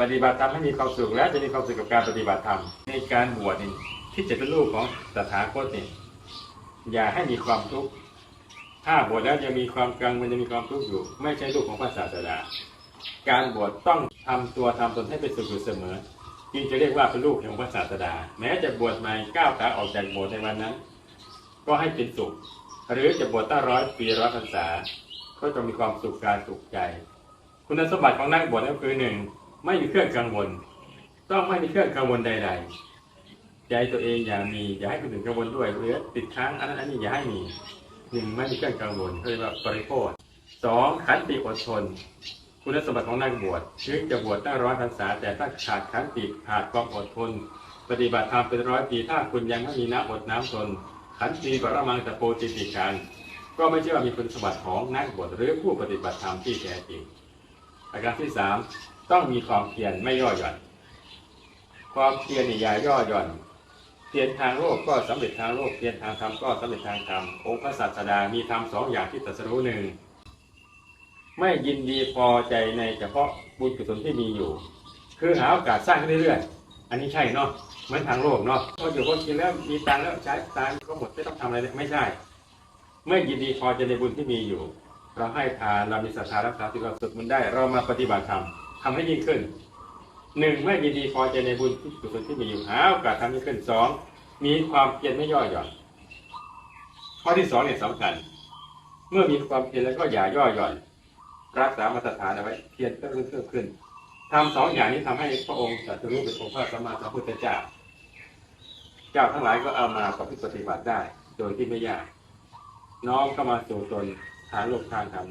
ปฏิบัติธรรมให้มีความสุขและจะมีความสุขกับการปฏิบัติธรรมในการบวชนี่ที่จะเป็นลูกของตถาคตนี่อย่าให้มีความทุกข์ถ้าบวชแล้วยังมีความกังมันจะมีความทุกข์อยู่ ไม่ใช่ลูกของพระศาสดาการบวชต้องทำตัวทำตนให้เป็นสุขอยู่เสมอจึงจะเรียกว่าเป็นลูกของพระศาสดา แม้จะบวชใหม่ก้าวขาออกจากโบสถ์ในวันนั้น ก็ให้เป็นสุข หรือจะบวชตั้งร้อยปีร้อยพรรษา ก็จะมีความสุขกายสุขใจ คุณสมบัติของนักบวชก็คือหนึ่ง ไม่มีเครื่องกังวล ต้องไม่มีเครื่องกังวลใด ๆ ใจตัวเองอย่ามีอย่าให้คนอื่นกังวลด้วยหรือติดค้างอันนั้นอันนี้อย่าให้มีหนึ่งไม่มีเครื่องกังวลเรียกว่าปริโภคสองขันติอดทน คุณสมบัติของนักบวชถึงจะบวชตั้งร้อยพรรษาแต่ถ้าขาดขันติขาดความอดทน ปฏิบัติธรรมเป็นร้อยปีถ้าคุณยังไม่มีน้ำอดน้ำทนขันติปรมังตะโปจิติการก็ไม่ใช่ว่ามีคุณสมบัติของนักบวชหรือผู้ปฏิบัติธรรมที่แท้จริงประการที่สาม ต้องมีความเพียรไม่ย่อหย่อน ความเพียรนี่อย่าย่อหย่อนเพียรทางโลกก็สำเร็จทางโลกเพียรทางธรรมก็สำเร็จทางธรรมองค์พระศาสดามีธรรมสองอย่างที่ตรัสรู้หนึ่งไม่ยินดีพอใจในเฉพาะบุญกุศลที่มีอยู่ คือหาโอกาสสร้างขึ้นเรื่อยๆอันนี้ใช่เนาะเหมือนทางโลกเนาะพออยู่พอกินแล้วมีตังแล้วใช้ตังก็หมดไม่ต้องทำอะไรเลยไม่ใช่ไม่ยินดีพอใจในบุญที่มีอยู่ เราให้ทานเรามีศรัทธารักษาที่เราสุดมันได้ เรามาปฏิบัติธรรม ทำให้ยิ่งขึ้นหนึ่งไม่ยินดีพอใจในบุญที่กุศลที่มีอยู่หาโอกาสทำให้ขึ้นสองมีความเพียรไม่ย่อหย่อน ข้อที่สองเนี่ยสำคัญ เมื่อมีความเพียรแล้วก็อย่าย่อหย่อน รักษามาตรฐานเอาไว้เพียรเพิ่มเพิ่มขึ้นทำสองอย่างนี้ทำให้พระองค์ตรัสรู้เป็นองค์พระสัมมาสัมพุทธเจ้า เจ้าทั้งหลายก็เอามาปฏิบัติได้ โดยที่ไม่ยาก น้อมเข้ามาสู่ตนทางโลกทางธรรม